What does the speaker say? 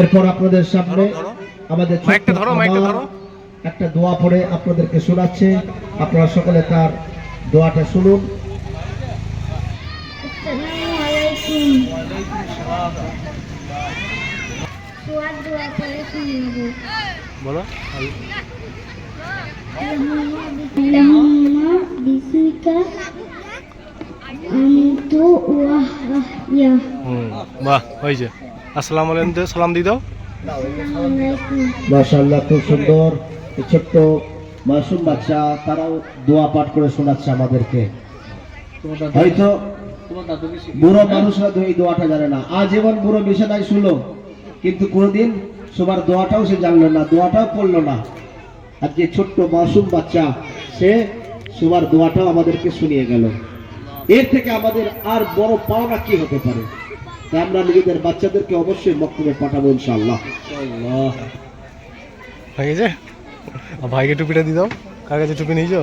এরপর আপনাদের সামনে। আমাদের। একটা দোয়া পড়ে আপনাদেরকে শোনাচ্ছে। আপনারা সকলে তার দোয়াটা শুনুন। আসসালামু আলাইকুম। সুয়াদ দোয়া করে শুনব। বলো। বিসমিকা বাহ হয়েছে আসসালামু আলাইকুম সালাম দিয়ে দাও মাশাআল্লাহ খুব সুন্দর ছোট্ট মাসুম বাচ্চা তারাও দোয়া পাঠ করে শোনাচ্ছে আমাদেরকে হয়তো বুড়ো মানুষরা তো এই দোয়াটা জানে না আজ যেমন বুড়ো বিছানায় শুলো কিন্তু কোনোদিন সবার দোয়াটাও সে জানলো না দোয়াটাও পড়ল না আর যে ছোট্ট মাসুম বাচ্চা সে সবার দোয়াটাও আমাদেরকে শুনিয়ে গেল এর থেকে আমাদের আর বড় পাওনা কি হতে পারে? আমরা নিজেদের বাচ্চাদেরকে অবশ্যই মক্তবে পাঠাবো ইনশাআল্লাহ। ভাই যে ভাইকে টুপিটা দিয়ে দাও। কার কাছে টুপি নিয়েছো?